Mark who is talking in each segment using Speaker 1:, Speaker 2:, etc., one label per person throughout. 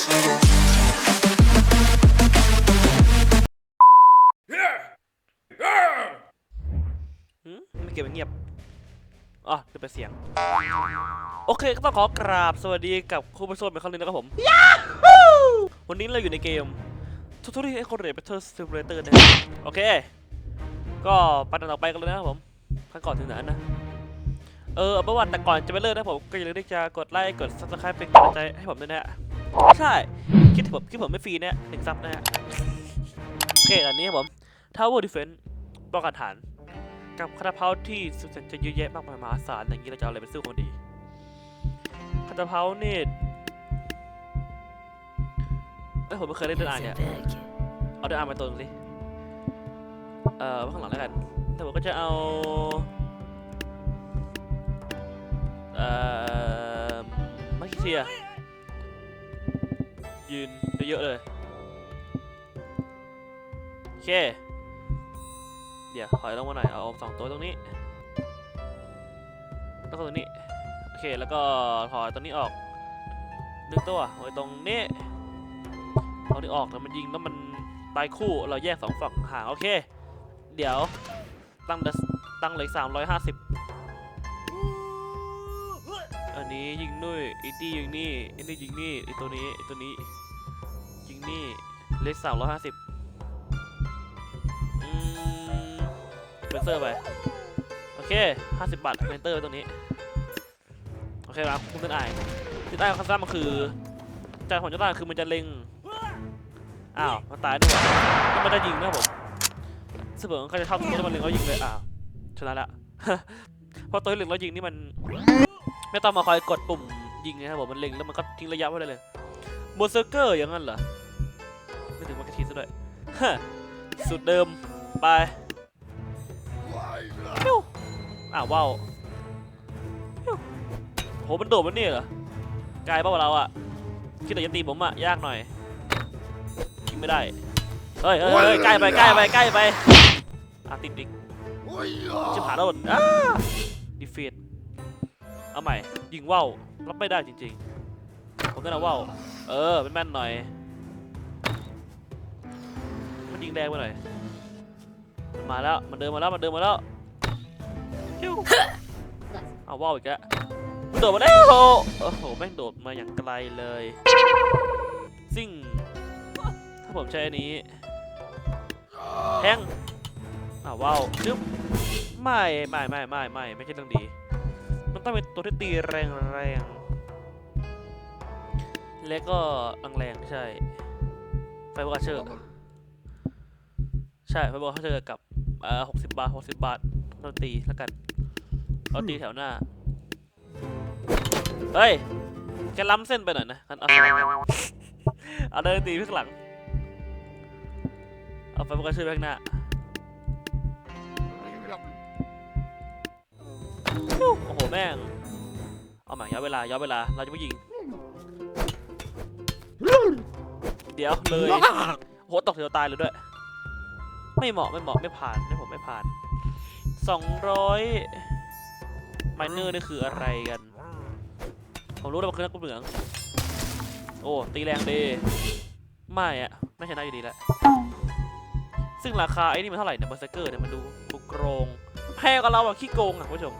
Speaker 1: หืมไม่เก็บเงียบอ๋อจะเป็นเสียง โอเคก็ต้องขอกราบสวัสดีกับคุณผู้ชมอีกครั้งนึงนะครับผม วันนี้เราอยู่ในเกม t u t o r i a l e c o r a t o r Simulator นะครับโอเค ก็ไปต่อไปกันเลยนะครับผมขั้นก่อนถึงไหนนะ เออเอาประวัติแต่ก่อนจะไปเริ่มนะผม ก็อย่าลืมที่จะกดไลค์ กด subscribe เป็นกำลังใจให้ผมด้วยนะฮะ ใช่ คิดถึงผมคิดผมไม่ฟรีเนี่ยหนึ่งซับนะฮะ โอเคอันนี้ครับผม Tower Defense ป้องกันฐาน กับคาราเพาที่สุดแสนจะเยอะแยะมากมายมหาศาลอย่างนี้เราจะเอาอะไรไปสู้คนดีคาราเพานี่เอ้ยผมไม่เคยเล่นเดินอ่านเนี่ย เอาเดินอ่านมาตัวนึงสิเอ่อข้างหลังแล้วกันแต่ผมก็จะเอา เอ่อมาคิเซีย ยืนเยอะเลย โอเค เดี๋ยวถอยลงมาหน่อย เอาสองตัวตรงนี้แล้วก็ตรงนี้ โอเค แล้วก็ถอยตรงนี้ออกหนึ่งตัวไว้ตรงนี้เอาที่ออกแล้วมันยิงแล้วมันตายคู่ เราแยกสองฝั่งห่างโอเค เดี๋ยวตั้งตั้งเลยสามร้อยห้าสิบอันนี้ยิงนู่นอีตี้ยิงนี่อีนี่ยิงนี่ไอตัวนี้ไอตัวนี้ นี่เลขสามร้อยห้าสิบอืมเบนเซอร์ไป โอเค50บบาทเบนเตอร์ตรงนี้ โอเคครับคุณเป็นไอที่ใต้คัสซัมมันคือใจของเจ้าต้าคือมันจะเล็ง อ้าวมันตายด้วยแล้วมันจะยิงนะครับผมซึ่งผมก็จะเข้าตัวมันเล็งแล้วยิงเลย อ้าวชนะละเพราะตัวเล็งแล้วยิงนี่มัน ไม่ต้องมาคอยกดปุ่มยิงนะครับผมมันเล็งแล้วมันก็ทิ้งระยะไว้ได้เลยโบเซอร์เกอร์อย่างนั้นเหรอ ซะด้วยฮะสุดเดิม ไปปิ้วอ้าวว้าวปิ้วโหมันโดดมันนี่เหรอกายเปล่าเราอะคิดแต่จะตีผมอะยากหน่อยยิงไม่ได้เฮ้ยเฮ้ยเฮ้ยใกล้ไปใกล้ไปใกล้ไปอะติดดิกชิบหายแล้วอ้าดีฟีดเอาใหม่ยิงว่าวรับไม่ได้จริงๆผมก็เอาว่าวเออเป็นแม่นๆหน่อย งแรงไปหน่อยมันมาแล้วมันเดินมาแล้วมันเดินมาแล้วพิ้วเอาว่าวอีกแล้วมันโดดมาแล้วโอ้โหแม่งโดดมาอย่างไกลเลยซิ่งถ้าผมใช้อันนี้แทงอ้าวว้าวจึ๊บไม่ไม่ไม่ไม่ไม่ไม่ใช่เรื่องดี มันต้องเป็นตัวที่ตีแรงแรงและก็แรงๆใช่ไฟบอลเชอร์ ใช่ไฟบอลเชอร์กับเอ่อหกสิบบาทหกสิบบาทเราตีแล้วกันเอาตีแถวหน้า เฮ้ยแกล้ำเส้นไปหน่อยนะงั้นเอาเอาเดินตีไปข้างหลัง เอาไฟโฟกัสช่วยไปข้างหน้าโอ้โหแม่ง เอาใหม่ย้อนเวลาย้อนเวลา เราจะไม่ยิง เดี๋ยวเลยโหตกเสียวตายเลยด้วย ไม่เหมาะไม่เหมาะไม่ผ่านไม่ผมไม่ผ่านสองร้อยไมเนอร์นี่คืออะไรกัน ผมรู้แล้วว่าคือนักกุเหมือง โอ้ตีแรงดีไม่อะไม่ชนะอยู่ดีแหละซึ่งราคาไอ้นี่มันเท่าไหร่เนี่ยเบอร์เซอร์เกอร์เนี่ยมันดูดูโกรงแพงกว่าเราอะขี้โกงอะคุณผู้ชม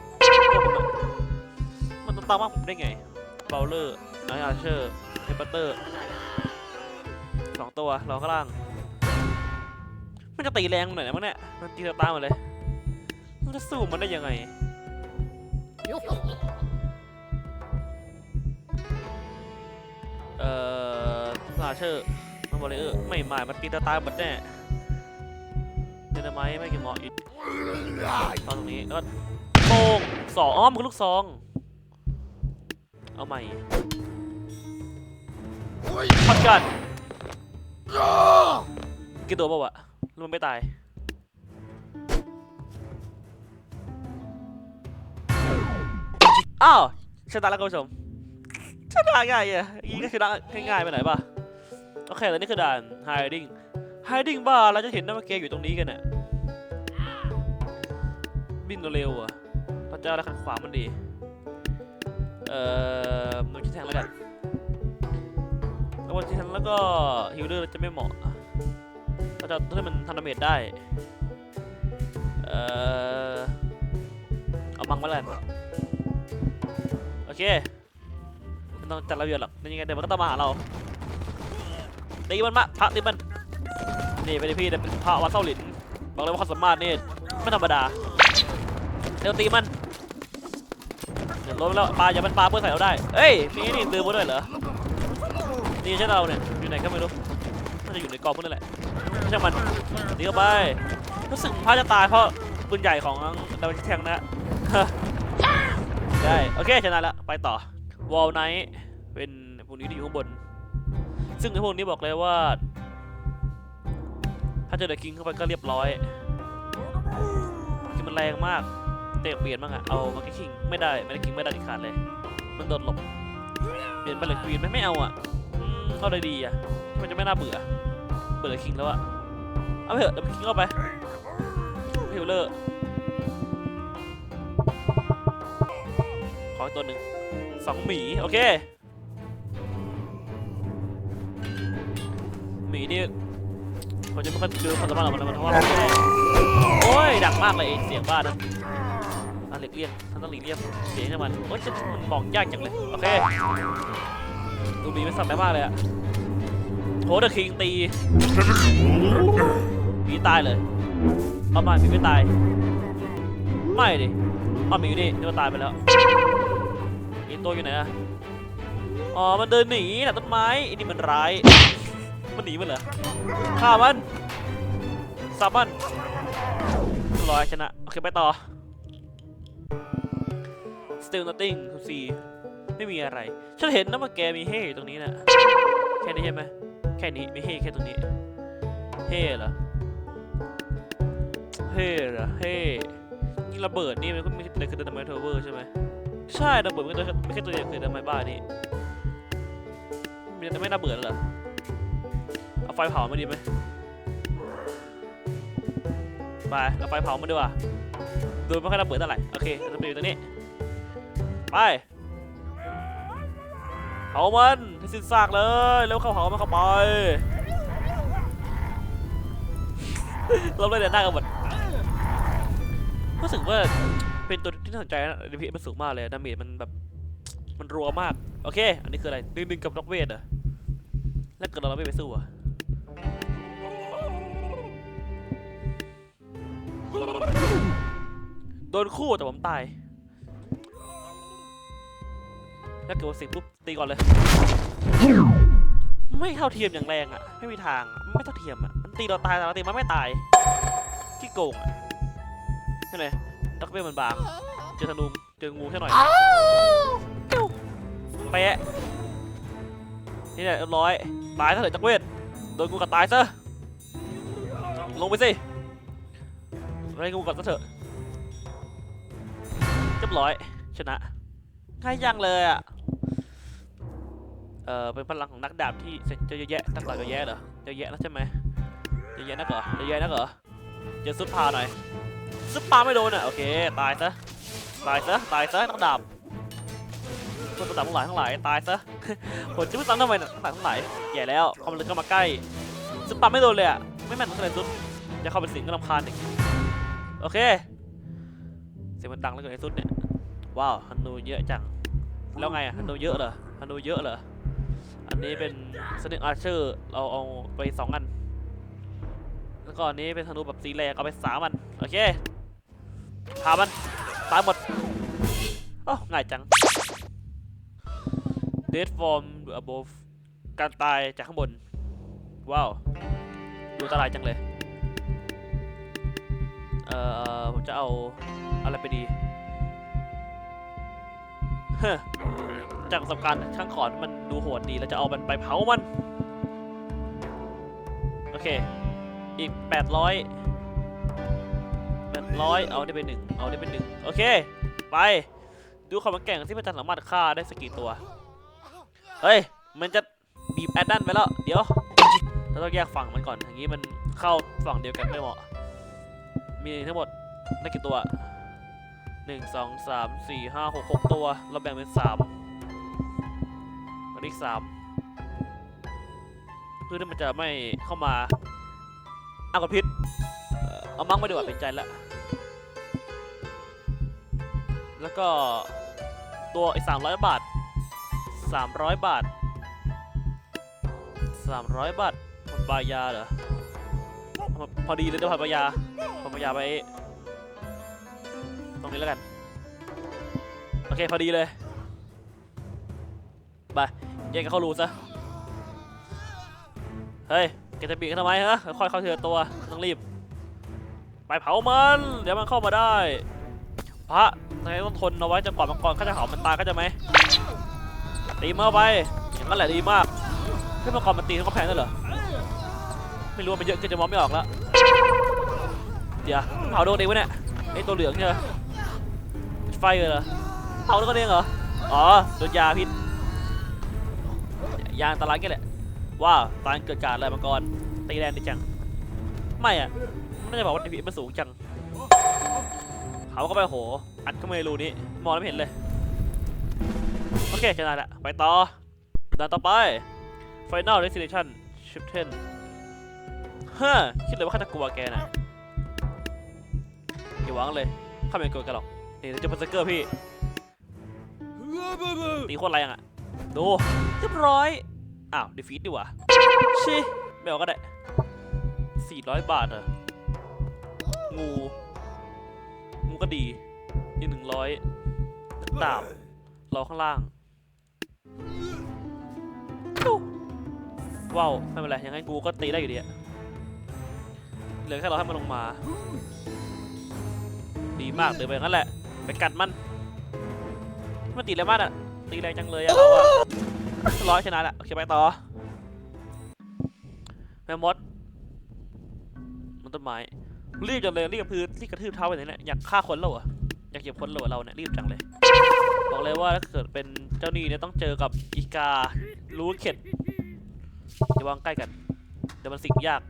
Speaker 1: มันต้องตามมากผมได้ไงเบลเลอร์ไออาร์เชอร์เฮปเตอร์สองตัวรอข้างล่าง มันจะตีแรงหน่อยนะมั้งเนี่ย มันตีตาตามมาเลย มันจะสู้มันได้ยังไงเอ่อลาเชอร์มันบอลเลอร์ไม่หมายมันตีตาตายหมดแน่เดนไมไม่เกี่ยวเหมาะอีกตอนตรงนี้แล้วก็โป่งสองอ๋อมันคือลูกซอง เอาใหม่พัดกันกี่ตัวเปล่าวะ แล้วมันไม่ตาย อ้าวชนะแล้วคุณผู้ชมชนะง่ายอะอีก็ชนะง่ายๆไปไหนป่ะโอเคแล้วนี่คือด่าน hiding hiding บ้าเราจะเห็นนะว่าแกอยู่ตรงนี้กันน่ะบินเร็วอะเระเอาอะไรขัดขวามันดี เอ่อมันคิดแทงแล้วกันแล้ววันที่ฉันแล้วก็ฮิลเลอร์จะไม่เหมาะ เราจะให้มันทำดาเมจได้ เอ่อ เอามังมาแล้วกันโอเคไม่ต้องจัดระเบียบหรอกนี่ยังไงเดี๋ยวมันก็ต้องมาหาเราตีมันมาพระตีมัน นี่ไปดิพี่เดี๋ยวเป็นพระวัดเส้าหลิน บอกเลยว่าความสามารถนี่ไม่ธรรมดาเดี๋ยวตีมันเดี๋ยวล้มแล้วปลาอย่ามันปลาเพื่อใส่เราได้ เอ้ยมีนี่ลืมมาด้วยเหรอ นี่ใช่เราเนี่ยอยู่ไหนก็ไม่รู้น่าจะอยู่ในกองพวกนั่นแหละ ใช่มันตีเข้าไปรู้สึกพระจะตายเพราะปืนใหญ่ของดาวแทงนะได้โอเคชนะแล้วไปต่อวอลไนท์เป็นพวกนี้ที่อยู่ข้างบน ซึ่งไอ้พวกนี้บอกเลยว่า ถ้าเจอเดอะคิงเข้าไปก็เรียบร้อยคือมันแรงมากเตะเปลี่ยนบ้างอะเอามาคิงไม่ได้ไม่ได้คิงไม่ได้ดิขาดเลย มันโดนหลบเปลี่ยนไปเลยควีนไหมไม่เอาอะเอาเลยดีอะที่มันจะไม่น่าเบื่อเบื่อคิงแล้วอะ เอาไปเถอะเดี๋ยวคิงเข้าไปฮิลเลอร์ ขออีกตัวหนึ่งสองหมี โอเค หมีนี่ผมจะไม่ค่อยดูความสามารถของมันมันเพราะว่าโอ้ย ดังมากเลยเสียงบ้านั้นอะหลีกเลี่ยงท่านต้องหลีกเลี่ยงเสียงให้มันโอ้ยจะมันมองยากจังเลย โอเค ดูหมีไม่สับได้มากเลยอะโหเดอะคิงตี มีตายเลยเอามาหมีไม่ตาย ไม่ดิเอาหมีอยู่นี่เดี๋ยวมันตายไปแล้วอีตัวอยู่ไหนอะอ๋อ มันเดินหนีน่ะต้นไม้อ้นี่มันร้าย มันหนีมันเหรอฆ่ามันสับมันเรียบร้อยชนะ โอเค ไปต่อ still nothing to see ไม่มีอะไร ฉันเห็นนะว่าแกมีเฮ่อยู่ตรงนี้นะแค่นี้ใช่ไหมแค่นี้มีเฮ่แค่ตรงนี้ เฮ่เหรอ เฮ่เหรอเฮ่ยิงระเบิดนี่มันก็ไม่ใช่ตัวเดียคือเดนไมเทอร์เวอร์ใช่ไหมใช่ระเบิดไมันก็ไม่ใช่ตัวเดียวคือเดนไมบ้านี่มันจะไม่น่าเบื่อแล้วเหรอเอาไฟเผามาดีไหมไปเอาไฟเผามาดีกว่าดูไม่ค่อยน่าเบื่อเท่าไหร่โอเคเราจะไปอยู่ตรงนี้ไปเผามันให้สิ้นซากเลยแล้วเข้าเผามันเข้าไปเราเลยเดินหน้ากันหมด รู้สึกว่าเป็นตัวที่น่าสนใจนะดีพีมันสูงมากเลยดาเมจมันแบบมันรัวมาก โอเค อันนี้คืออะไรดึงดึงกับนกเวทเหรอแล้วเกิดเราไม่ไปสู้อะโดนคู่แต่ผมตายถ้าเกิดว่าสิงปุ๊บตีก่อนเลย ไม่เท่าเทียมอย่างแรงอะ ไม่มีทาง ไม่เท่าเทียมอะ มันตีเราตายแต่เราตีมันไม่ตายที่โกงอะ ใช่ไหมดักเวลมันบางเจอธนูเจองูแค่หน่อยปิ้วเป๊ะนี่แหละเรียบร้อยตายซะเถอะจักรเวทโดนงูกัดตายซะลงไปสิไล่งูกัดซะเถอะเรียบร้อยชนะง่ายยังเลยอะเออเป็นพลังของนักดาบที่เจอเยอะแยะนักดาบเยอะแยะเหรอเยอะแยะนะใช่ไหมเยอะแยะนักเหรอเยอะแยะนักเหรอเจอซุปพาหน่อย ซุปพาไม่โดนอะโอเคตายซะตายซะตายซะนักดาบคนนัดาบทั้งหลายทั้งหลายตายซะผมจะไม่ซ้ำทำไมน่ะนักดาบทั้งหลายแย่แล้วความลึกเข้ามาใกล้ซุปพาไม่โดนเลยอะไม่แม่นเลยซุปจะเข้าไปสิงก็รำคาญอีกโอเคเสียงมันดังเหลือเกินไอ้ซุปเนี่ยว้าวฮันนูเยอะจังแล้วไงอะฮันนูเยอะเหรอฮันนูเยอะเหรออันนี้เป็นสเนกอาร์เชอร์เราเอาไปสองอันแล้วก็อันนี้เป็นธนูแบบสีแรงเอาไปสามอันโอเค พามันตายหมดโอ้ง่ายจัง dead from above การตายจากข้างบน ว้าว ดูอันตรายจังเลย เอ่อ ผมจะเอาอะไรไปดีจากประสบการณ์ข้างขอนมันดูโหดดี แล้วจะเอามันไปเผามัน โอเค อีก 800 800เอาได้เป็นหนึ่งเอาได้เป็นหนึ่งโอเค ไป ดูความแกร่งที่มันจะสามารถฆ่าได้สกกี่ตัว เฮ้ย มันจะบีบแอดดันไปแล้ว เดี๋ยว เราต้องแยกฝั่งมันก่อน อย่างนี้มันเข้าฝั่งเดียวกันไม่เหมาะ มีทั้งหมดได้กี่ตัวหนึ่งสองสามสี่ห้าหกหกตัว เราแบ่งเป็นสามอันนี้สามเพื่อที่มันจะไม่เข้ามาอากดพิษ เอามั่งไม่ดีกว่าเป็นใจละ แล้วก็ตัวไอีกสามร้อยบาทสามร้อยบาทสามร้อยบาทมันปลายาเหรอ พอดีเลยเดี๋ยวผัดปลายาผัดปลายาไป ตรงนี้แล้วกัน โอเคพอดีเลย ไปแยกกันเข้ารูซะ เฮ้ยแกจะบีบกันทำไมฮะ ค่อยๆเข้าทีละตัว ต้องรีบ ไปเผามัน เดี๋ยวมันเข้ามาได้ พระ นายต้องทนเอาไว้จนกว่ามังกรเขาจะเผามันตายก็จะไหมตีมันเข้าไปอย่างนั้นแหละดีมากเฮ้ยมังกรมันตีทั้งกำแพงนั่นเหรอไม่รู้ว่ามันเยอะเกินจะมองไม่ออกแล้วเดี๋ยวเผาโดนเองวะเนี่ยไอตัวเหลืองเนี่ยไฟเลยเหรอเผาโดนกันเองเหรออ๋อโดนยาพิษยาอันตรายแค่แหละว้าวตอนเกิดการอะไรมาก่อนตีแรงดีจังไม่อะไม่ได้บอกว่าดีพีมันสูงจัง เขาก็ไปโห อัดเข้ามาในรูนี้ มองไม่เห็นเลย โอเคชนะละ ไปต่อด่านต่อไป Final Destination Shift 10ฮ่าคิดเลยว่าข้าจะกลัวแกนะอย่าหวังเลย ข้าไม่กลัวแกันหรอก นี่จะเป็นสเกอร์พี่ ตีโคตรแรงอะ ดูเรียบร้อย อ้าวดีฟีดดีว่าชิไม่เอาก็ได้ 400 บาทเหรองู งูก็ดีอีกหนึ่งร้อยดาบรอข้างล่างดูว้าวไม่เป็นไรยังไงกูก็ตีได้อยู่ดีอะเหลือแค่รอให้มันลงมา ดีมากเดินไปอย่างนั้นแหละ ไปกัดมัน มันตีแรงมากอะตีแรงจังเลยอะเราอะร้อยชนะละโอเคไปต่อแมมมอสมันต้นไม้ รีบจังเลยรีบกระพือรีบกระทืบเท้าไปไหนเนี่ยอยากฆ่าคนแล้วเหรออยากเก็บคนแล้วเหรอเราเนี่ยรีบจังเลย บอกเลยว่าถ้าเกิดเป็นเจ้าหนี้เนี่ยต้องเจอกับอีการู้เข็ดอย่าวางใกล้กันเดี๋ยวมันสิงยาก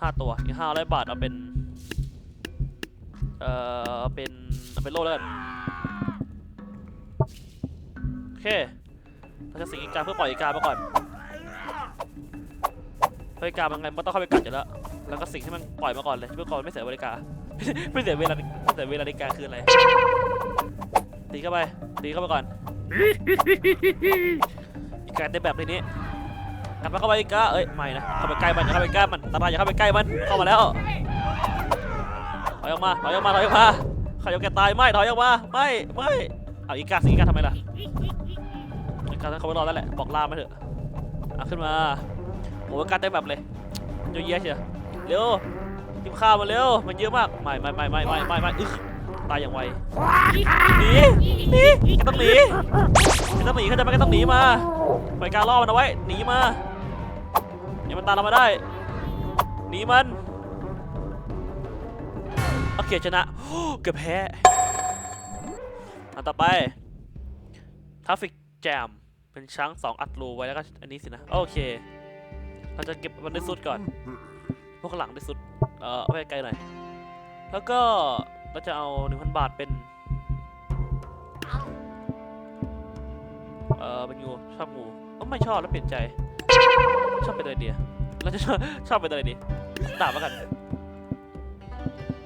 Speaker 1: ห้าตัวอีกห้าร้อยบาทเอาเป็นเอ่อเอาเป็นเอาเป็นโล่แล้วกันโอเคเราจะสิงอีกาเพื่อปล่อยอีกามาก่อน เพราะอีกามันไงมันต้องเข้าไปกัดอยู่แล้ว แล้วก็สิ่งที่มันปล่อยมาก่อนเลยเพื่อก่อนไม่เสียเวลาไม่เสียเวลาไม่เสียเวลาในการคืออะไร ตีเข้าไป ตีเข้าไปก่อน อีกาเต็มแบบทีนี้กลับมาเข้าไปอีกกาเอ้ยไม่นะ เข้าไปใกล้มันอย่าเข้าไปใกล้มันตาลายอย่าเข้าไปใกล้มัน เข้ามาแล้วถอยออกมาถอยออกมาถอยออกมาใครจะแกตายไม่ถอยออกมาไม่ไม่เอาอีกาสิอีกาทำไมล่ะอีกาต้องเขาไปรอแล้วแหละบอกลามาเถอะเอาขึ้นมา โอ้ยการเต็มแบบเลยเยอะแยะเชียวเร็วกินข้าวมาเร็วมันเยอะมากไม่ไม่ไม่ไม่ไม่ไม่ไม่อึ๊กตายอย่างไวหนีหนีแกต้องหนีแกต้องหนีเขาใจไหมแกต้องหนีมาปการล่อมันเอาไว้หนีมาอย่ามันตามเรามาได้หนีมันโอเคชนะเกือบแพ้อันต่อไปทราฟิกแจมเป็นช้างสองอัดรูไว้แล้วก็อันนี้สินะโอเค เราจะเก็บมันได้สุดก่อน พวกข้างหลังได้สุด เอ่อเอาไปไกลหน่อย แล้วก็เราจะเอา1,000บาทเป็น เอ่อเป็นงูชอบงูก็ไม่ชอบแล้วเปลี่ยนใจ ชอบเป็นอะไรดีอะเราจะชอบชอบเป็นอะไรดีดาบแล้วกัน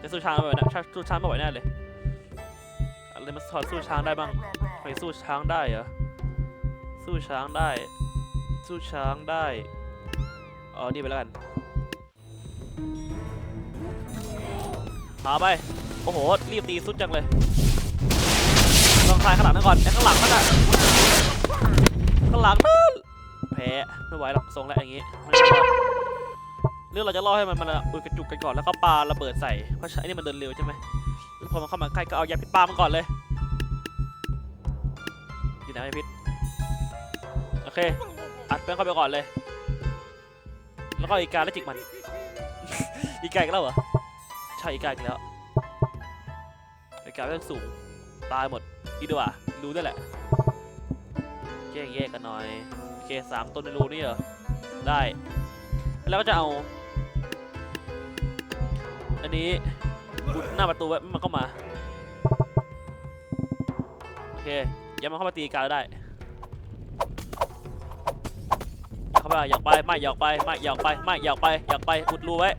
Speaker 1: จะสู้ช้างไม่ไหวนะชาสู้ช้างไม่ไหวแน่เลยอะไรมาสอนสู้ช้างได้บ้างไปสู้ช้างได้เหรอสู้ช้างได้ สู้ช้างได้ เออนี่ไปแล้วกันหาไป โอ้โห รีบตีสุดจังเลยลองคลายข้างหลังนั่นก่อนไอ้ข้างหลังนั่นน่ะข้างหลังนั่นแพ้ไม่ไหวหรอกทรงแล้วอย่างงี้เรื่องเราจะล่อให้มันมันอุยกระจุกกันก่อนแล้วก็ปาระเบิดใส่เพราะไอ้นี่มันเดินเร็วใช่ไหมพอมันเข้ามาใกล้ก็เอายาพิษปามันก่อนเลยอยู่ไหนยาพิษโอเคอัดแป้งเข้าไปก่อนเลย แล้วก็อีกาแล้วจิกมัน อีกาอีกแล้วเหรอ ใช่อีกาอีกแล้วไอ้กาเรื่องสูง ตายหมดดีดีกว่ารู้ได้แหละแยกแยกกันหน่อย โอเคสามตัวในรูนี่เหรอ ได้ แล้วก็จะเอา อันนี้บุดหน้าประตูไว้ไม่ให้มันเข้ามา โอเคอยังมาเข้ามาตีกาได้ ว่าอยากไปไม่อยากไปไม่อยากไปไม่อยากไปอยากไปอุดรูไว้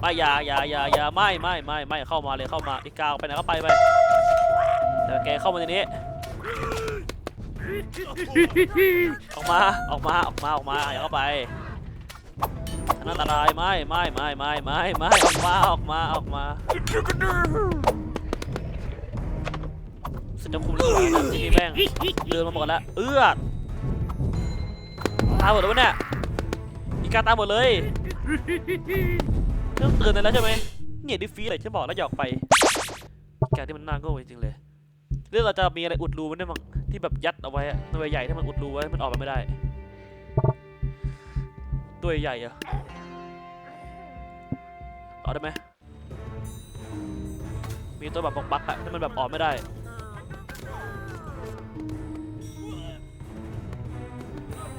Speaker 1: ไม่อย่าอย่าอย่าอย่าไม่ไม่ไม่ไม่เข้ามาเลยเข้ามาอีกาไปไหนก็ไปไปแต่แกเข้ามาในนี้ออกมาออกมาออกมาออกมาอย่าเข้าไปอันนั้นอันตรายไม่ไม่ไม่ไม่ไม่ไม่ออกมาออกมาออกมาสุดจะคุมเรื่องนี้ที่นี่แม่งเดินมาหมดแล้วเอื้อ หมดแล้ววะเนี่ยอีกาตายหมดเลยเริ่มเตือนได้แล้วใช่ไหมเนี่ยดิฟฟีอะไรฉันบอกแล้วอย่าอกไปอีกที่มันน่าโง่จริงๆเลยเรื่องเราจะมีอะไรอุดรูมันได้มั้งที่แบบยัดเอาไว้ตัวใหญ่ที่มันอุดรูไว้มันออกมาไม่ได้ ตัวใหญ่อะออกได้ไหมมีตัวแบบบักๆอะที่มันแบบออกไม่ได้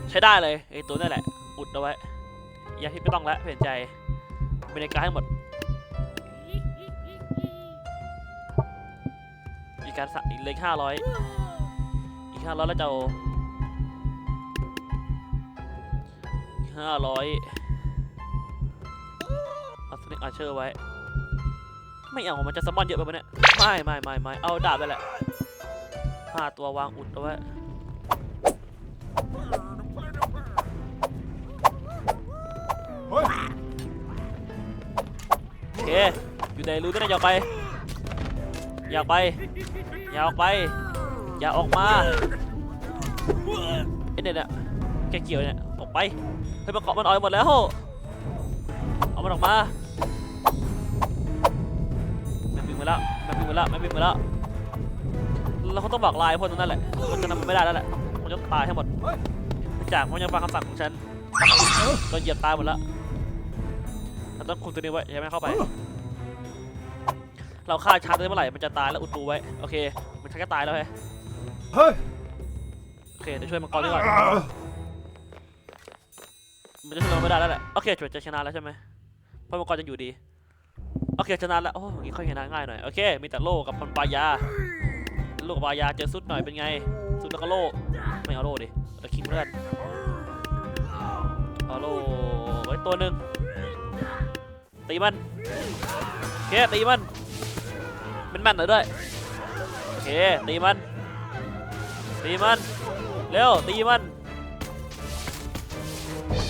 Speaker 1: ใช้ได้เลยไอ้ตัวนั่นแหละ อุดเอาไว้อย่าที่ไม่ต้องแล้วเปลี่ยนใจบรรยากาศให้หมด อีกการสั่อีกเล็กห้าร้อยอีกห้าร้อยแล้วจะเอาอีกห้าร้อยเอาสเนกอาเชอร์ไว้ ไม่เอา มันจะสมอนเยอะไปปะเนี่ย ไม่ไม่ไม่ไม่เอาดาบไปแหละห้าตัววางอุดเอาไว้
Speaker 2: เค
Speaker 1: อยู่ในรูนั่นะอย่าออกไปอย่าออกไปอย่าออกไปอย่าออกมาไอ้เนี่ยเนี่ยแกเกี่ยวเนี่ยออกไปเฮ้ยมันเกาะมันออกไปหมดแล้วเอามันออกมาแม่งวิ่งมาแล้วแม่งวิ่งมาแล้วแม่งวิ่งมาแล้วเราคงต้องบอกลายพวกนั้นแหละมันจะนำมันไม่ได้แล้วแหละมันจะตายทั้งหมดจากมันยังฟังคำสั่งของฉันโดนเหยียบตายหมดแล้ว เราต้องคุมตัวนี้ไว้อย่าให้มันเข้าไป เราฆ่าชาร์จได้เมื่อไหร่มันจะตายแล้วอุดรูไว้โอเค มันชักจะตายแล้วไง
Speaker 2: เฮ้ย
Speaker 1: โอเคเดี๋ยวช่วยมังกรดีกว่ามันจะช่วยเราไม่ได้แล้วแหละโอเคจวจะชนะแล้วใช่ไหมเพราะมังกรยังอยู่ดีโอเคชนะแล้วโอ้ยางงี้ค่อยชนะง่ายหน่อยโอเคมีแต่โล่กับพันปลายาโล่กับปลายาเจอซุดหน่อยเป็นไงซุดแล้วก็โล่ไม่เอาโล่ดิเอาคิงเลือดเอาโล่ไว้ตัวหนึ่ง ตีมันโอเคตีมันเป็นแม่นหน่อยด้วยโอเคตีมันตีมันเร็วตีมัน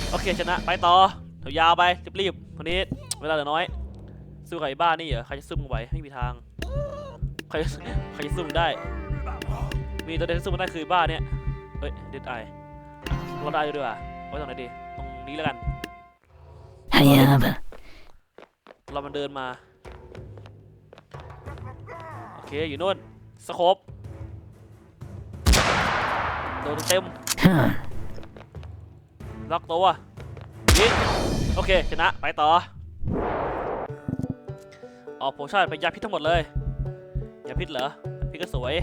Speaker 1: โอเคชนะไปต่อถอยยาวไปรีบรีบคนนี้เวลาเหลือน้อย สู้กับไอ้บ้านี่เหรอใครจะสู้มึงไหวไม่มีทางใครใครจะสู้มึงได้ มีตัวเดียวที่สู้มึงได้คือไอ้บ้าเนี่ยเฮ้ยเด็ดไอเราได้ด้วยว่ะไว้ตรงไหนดีตรงนี้แล้วกัน
Speaker 3: Hayab.
Speaker 1: เรามันเดินมา โอเค อยู่นู่นสโคปโดนเต็ม
Speaker 3: Huh.
Speaker 1: ล็อกตัวยิงโอเค ชนะ ไปต่อ ออกโพชั่นไปยาพิษทั้งหมดเลย ยาพิษเหรอ พิษก็สวย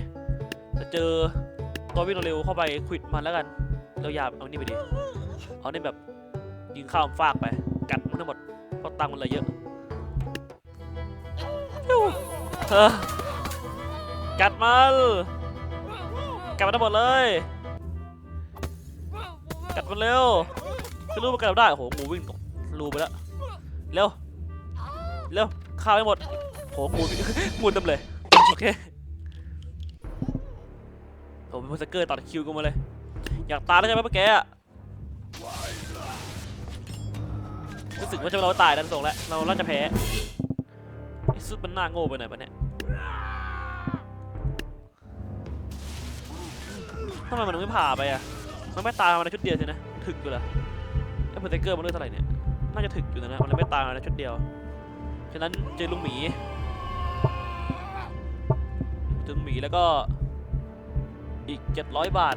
Speaker 1: จะเจอตัววิ่งเร็วๆเข้าไปควิดมันแล้วกันแล้วยาเอานี่ไปดิ เอานี่แบบยิงข้ามฟากไป กัดมันทั้งหมด เพราะตังค์มันเลยเยอะฟิว เออกัดมันกัดมันทั้งหมดเลย กัดมันเร็วคือรู้มันกัดเราได้โอ้โหงูวิ่งตกรูไปแล้วเร็วเร็วฆ่าไปหมดโหงูงูเต็มเลยโอเคโหเป็นพอสเกอร์ตัดคิวกูมาเลย อยากตายแล้วใช่ไหมเมื่อกี้อะรู้สึกว่าจะเราตายดันส่งแล้วเราน่าจะแพ้ ไอ้ซุดมันหน่าโง่ไปหน่อยปะเนี่ยทำไมมันถึงไม่ผ่าไปอะมันไม่ตายมาในชุดเดียวสินะ ถึกอยู่เหรอไอ้เพอร์เทเกอร์มันเลือดเท่าไหร่เนี่ย น่าจะถึกอยู่นะ มันเลยไม่ตายมาในชุดเดียว ฉะนั้นเจอลุงหมีเจอลุงหมีแล้วก็อีก 700 บาท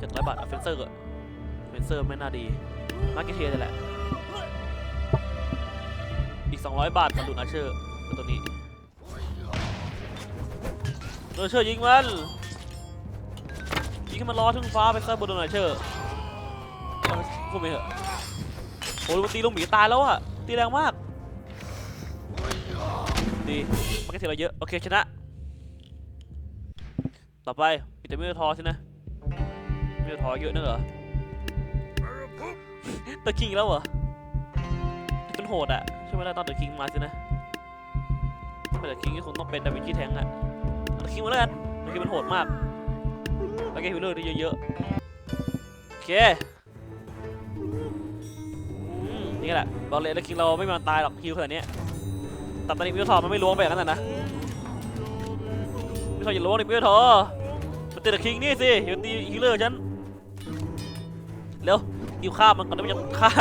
Speaker 1: 700 บาทอเฟนเซอร์อะเฟนเซอร์ไม่น่าดี มาร์เก็ตเทียนี่แหละ อีก 200 บาทกับลูนาเชอร์ตัวนี้โดนเชอร์ยิงมัน ยิงให้มันล้อถึงฟ้าไปซะบนโดนเชอร์เอาพูดไปเถอะโอ้ยมันตีลงหมีตายแล้วอะตีแรงมาก ดีมันก็เสียเราเยอะ โอเค ชนะ ต่อไปปิดแต่มือทอสินะมีทอเยอะนึกเหรอตะคิงแล้วเหรอ โหดอะใช่ไหมล่ะตอนเดอะคิงมาสินะถ้าเป็นเดอะคิงก็คงต้องเป็นดาวินชีแทงอะเดอะคิงมาแล้วกันเดอะคิงมันโหดมากแล้วแกฮิลเลอร์ได้เยอะๆโอเคนี่แหละบอกเลยเดอะคิงเราไม่มีวันตายหรอกฮิลขนาดนี้ยแต่ตอนนี้มิวทอมันไม่ล้วงไปอย่างนั้นนะมิวทออย่าล้วงดิมิวทอมาตีเดอะคิงนี่สิอย่าตีฮิลเลอร์ฉันเร็วฮิวฆ่ามันก่อนได้ไหมจะฆ่า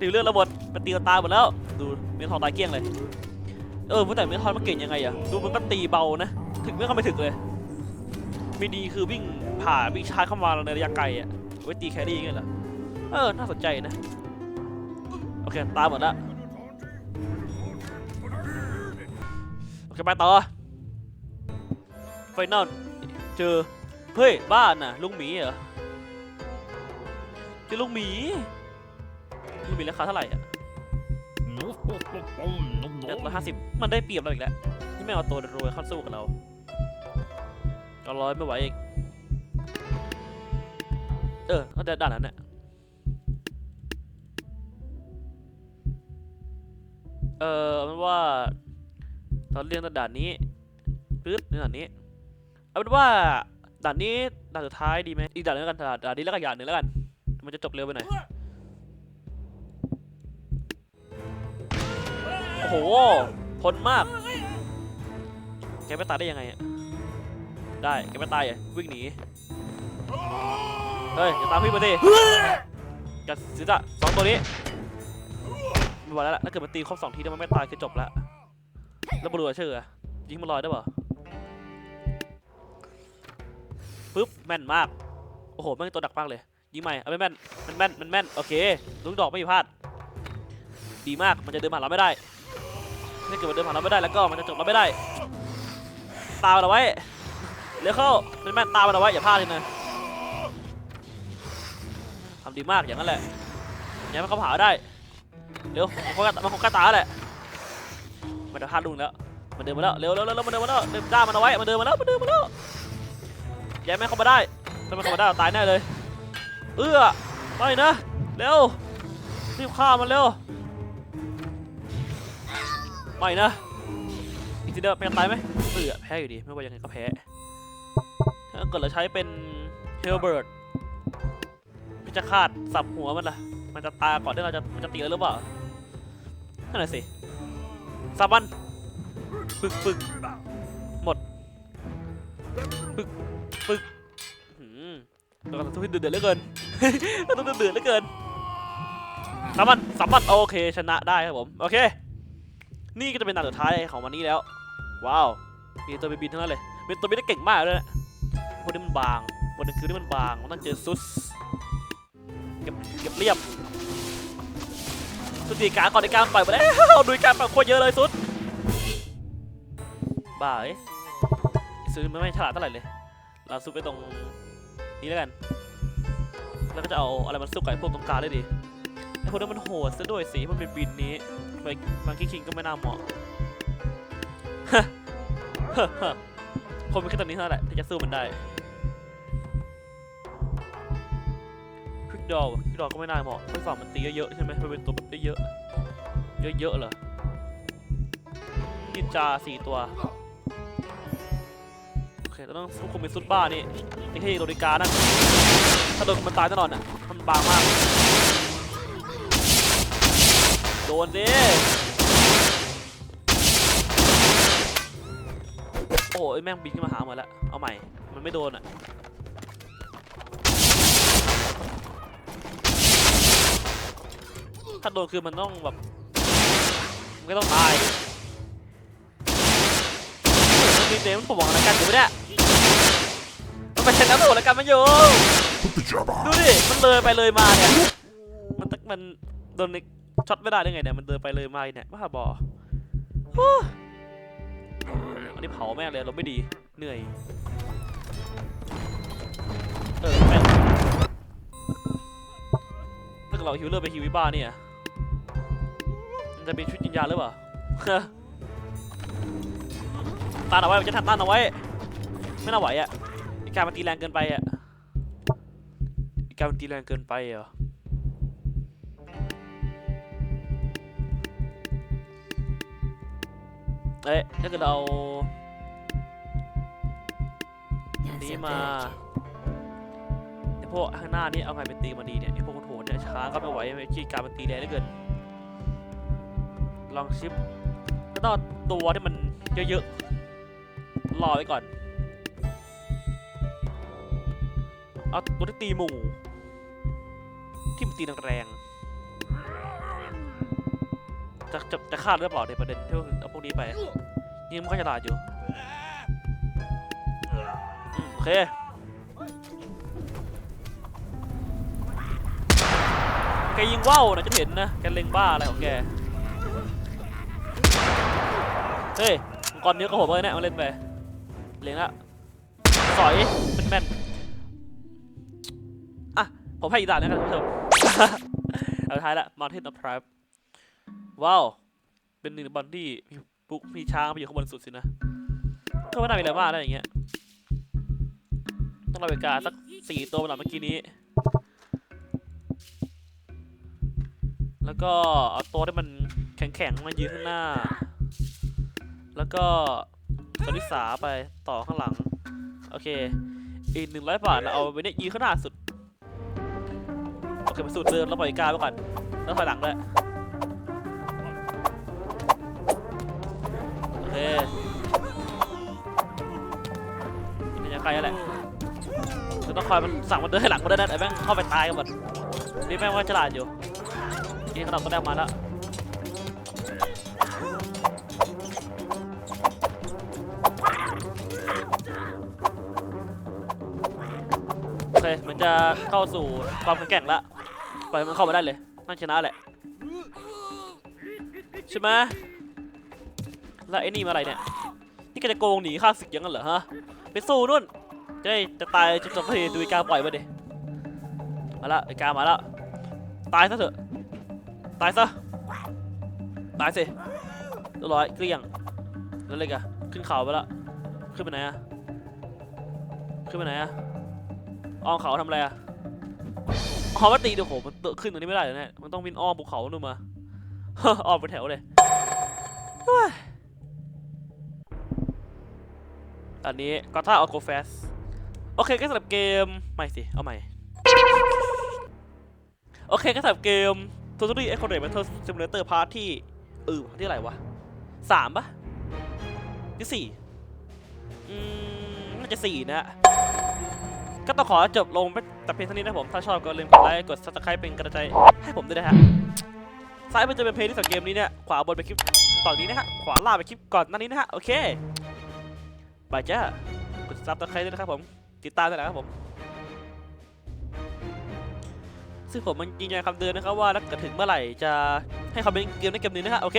Speaker 1: ตีเลือดระเบิดมันตีกันตาหมดแล้ว ดูเมทอตายเกลี้ยงเลย เออแต่เมทอมันเก่งยังไงอะดูมันก็ตีเบานะ ถึงไม่เข้าไปถึงเลยมีดีคือวิ่งผ่าวิ่งชาร์จเข้ามาในระยะไกลอะไว้ตีแครี่อย่างเงี้ยเหรอ เออ น่าสนใจนะ โอเค ตาหมดล้วโอเคไปต่อไฟนอลเจอ เฮ้ย บ้านน่ะ ลุงหมีเหรอเจอลุงหมี ลุงหมีราคาเท่าไหร่อะเจ็ดร้อยห้าสิบมันได้เปรียบเราอีกแล้วที่ไม่เอาตัวรวยเข้าสู้กับเราเราร้อยไม่ไหวอีกเออเอาด่านนั้นเนี่ยเออเอาเป็นว่าตอนเรียงด่านนี้ปึ๊ดในด่านนี้เอาเป็นว่าด่านนี้ด่านสุดท้ายดีไหมอีกด่านนึงแล้วกันด่านด่านนี้แล้วกันอย่างหนึ่งแล้วกัน มันจะจบเร็วไปหน่อย โอ้โหทนมาก แกไม่ตายได้ยังไงอะได้ แกไม่ตายอะวิ่งหนี เฮ้ย อย่าตามพี่มาดิกัดสิจะสองตัวนี้ไม่ไหวแล้วล่ะถ้าเกิดมันตีครบสองทีแล้วมันไม่ตายคือจบละแล้วบรูเชื่อยิงมันลอยได้ป่ะปึ๊บแม่นมาก โอ้โหแม่งตัวดักมากเลย ยิงใหม่เอาไม่แม่นมันแม่นมันแม่นโอเคลูกดอกไม่มีพลาด ดีมากมันจะเดินผ่านเราไม่ได้ ถ้าเกิดมันเดินผ่านเราไม่ได้แล้วก็มันจะจบเราไม่ได้ ตามเราไว้เร็วเข้าเป็นแม่นตามเราไว้อย่าพลาดเลยนะทำดีมากอย่างนั้นแหละอย่าให้มันเขาผ่าได้เร็วมันคงกล้ามันคงกล้าตาแหละมันจะพลาดลุงแล้วมันเดินมาแล้วเร็วเร็วเร็วมันเดินมาแล้วเดินจ้ามันเอาไว้มันเดินมาแล้วมันเดินมาแล้วอย่าให้มันเข้ามาได้ถ้ามันเข้ามาได้ตายแน่เลย เอื้อไม่นะเร็วรีบฆ่ามันเร็ว ไม่นะอีกทีเดียวเป็นตายไหมเสือแพ้อยู่ดีไม่ว่ายังไงก็แพ้ถ้าเกิดเราใช้เป็นเฮลเบิร์ดพิจคาดสับหัวมันล่ะ มันจะตายก่อนที่เราจะมันจะตีเราหรือเปล่านั่นแหละสิสับมันปึกปึกหมดปึกปึกหืมตัวกันทุกที่เดือดๆเหลือเกินต้องเดือดๆเหลือเกินสับมันสับมันโอเคชนะได้ครับผม โอเค นี่ก็จะเป็นด่านสุดท้ายของวันนี้แล้ว ว้าว มีตัวบินๆทั้งนั้นเลยเป็นตัวบินที่เก่งมากเลยนะพวกนี้มันบางวันนึงคือที่มันบางมันต้องเจอซุสเก็บเก็บเรียบสุดทีการก่อนในการปล่อยมาแล้วดูการปล่อยโคตรเยอะเลยซุดบ้าเอ้ยไอ้ซุดมันไม่ฉลาดเท่าไหร่เลย เราซุดไปตรงนี้แล้วกัน แล้วก็จะเอาอะไรมันสู้กับไอ้พวกตรงกลางได้ดีไอ้พวกนั้นมันโหดซะด้วยสีมันเป็นบินนี้ ไปบางคิคิงก็ไม่น่าเหมาะคนมีแค่ตัวนี้เท่านั้นแหละที่จะสู้มันได้ควิกดอลควิกดอลก็ไม่น่าเหมาะเพราะฝั่งมันตีเยอะๆใช่ไหมมันเป็นตัวแบบได้เยอะเยอะๆเหรอนินจาสี่ตัวโอเคเราต้องควบคุมเป็นซุดบ้านี่ไอ้ที่โรดิกานั่นถ้าโดนมันตายแน่นอนอะมันบางมาก โดนสิโอ้ยแม่งบินขึ้นมาหาหมดแล้ว เอาใหม่ มันไม่โดนอะถ้าโดนคือมันต้องแบบมันก็ต้องตายมันมีเดมผมบอกแล้วกันอยู่ไม่ได้มันไปชนะตัวแล้วกันมันอยู่
Speaker 2: Put the job
Speaker 1: ดู
Speaker 2: on.
Speaker 1: ดิ มันเลยไปเลยมาเนี่ย มันตะมันโดน ช็อตไม่ได้ได้ไงเนี่ยมันเดินไปเลยมาเนี่ยบ้าบอฮู้อันนี้เผาแม่งเลยเราไม่ดีเหนื่อยเออแม่งถ้าเกิดเราฮิวเลอร์ไปฮิววิบ้าเนี่ยมันจะเป็นชุดยินยาหรือเปล่าต้านเอาไว้มันจะทันต้านเอาไว้ ไม่น่าไหวอะไอ้การมันตีแรงเกินไปอะการมันตีแรงเกินไปเหรอ เอ๊ะถ้าเกิดเรานี้มาไอพวกข้างหน้านี่เอาไงเป็นตีมาดีเนี่ยไอพวกโหดเนี่ยช้าก็ไม่ไหวไม่ขี้การมันตีแรงเหลือเกินลองชิปก็ต้องตัวที่มันเยอะๆรอไว้ก่อนเอาตัวที่ตีหมู่ที่มันตีแรงๆ จะจะจะฆ่าหรือเปล่าในประเด็นที่เอาพวกนี้ไปนี่มันก็ฉลาดอยู่โอเคแกยิงว่าวนะจะเห็นนะแกเล็งบ้าอะไรของแกเฮ้ยมังกรนื้อก็ผมเลยเนี่ยมาเล่นไปเล็งละสอยเป็นแม่นอะผมให้อีกด่านนะครับท่านผู้ชมเอาท้ายละ Mountain of Tribe ว้าว เป็นหนึ่งในบอลที่มีปุ๊กมีช้างไปอยู่ข้างบนสุดสินะ ก็ไม่น่ามีอะไรมากนะอย่างเงี้ย ต้องรอเวลาสักสี่ตัวหมือนเมื่อกี้นี้ แล้วก็เอาตัวที่มันแข็งๆมายืนข้างหน้า แล้วก็สวิสาไปต่อข้างหลัง โอเค อีกหนึ่งร้อยบาทเอาไปเนี่ยยืนข้างหน้าสุด โอเคไปสุดเดิมแล้วปล่อยกาไปก่อน แล้วถอยหลังด้วย นี่ยังไกลแหละคือต้องคอยมันสั่งมันเดินให้หลังมาด้วยนะไอ้แม่งเข้าไปตายกันหมดนี่แม่งว่าฉลาดอยู่นี่ขนมก็ได้มาแล้วโอเคมันจะเข้าสู่ความแข็งแกร่งแล้วปล่อยมันเข้ามาได้เลยน่าชนะแหละใช่ไหมแล้วไอ้นี่มาอะไรเนี่ยนี่แกจะโกงหนีข้าศึกยังงั้นเหรอฮะไปสู้นู่น จะได้จะตายจะจบทีดูอีกาปล่อยมาดิมาละอีกามาแล้วตายซะเถอะตายซะตายสิเรียบร้อยเกลี้ยงแล้วเลยกะขึ้นเขาไปแล้วขึ้นไปไหนอะขึ้นไปไหนอะอ้อมเขาทำอะไรอะอ้อมาตีเดี๋ยวโหมันเตอะขึ้นตรงนี้ไม่ได้เลยเนี่ยมันต้องวินอ้อมภูเขานู่นมาอ้อมไปแถวเลยอันนี้ก็ถ้าเอาโกฟส โอเคก็สำหรับเกมใหม่สิ เอาใหม่ โอเคก็สำหรับเกม Totally Accurate Battle Simulator Part ที่เออที่อะไรวะสามปะที่สี่อืมน่าจะสี่นะ ก็ต้องขอจบลงไปแต่เพียงเท่านี้นะผม ถ้าชอบก็ลืมกดไลค์ กด subscribe เป็นกำลังใจให้ผมด้วยนะฮะ ซ้ายมันจะเป็นเพลย์ที่สองเกมนี้เนี่ย ขวาบนเป็นคลิปตอนนี้นะฮะ ขวาล่างเป็นคลิปก่อนหน้านี้นะฮะ โอเค บายจ้ากด subscribe ด้วยนะครับผม ติดตามด้วยนะครับผม ซึ่งผมมันยืนยันคำเดิมนะครับว่าถ้าเกิดถึงเมื่อไหร่จะให้คอมเมนต์เกมในเกมนี้นะฮะโอเค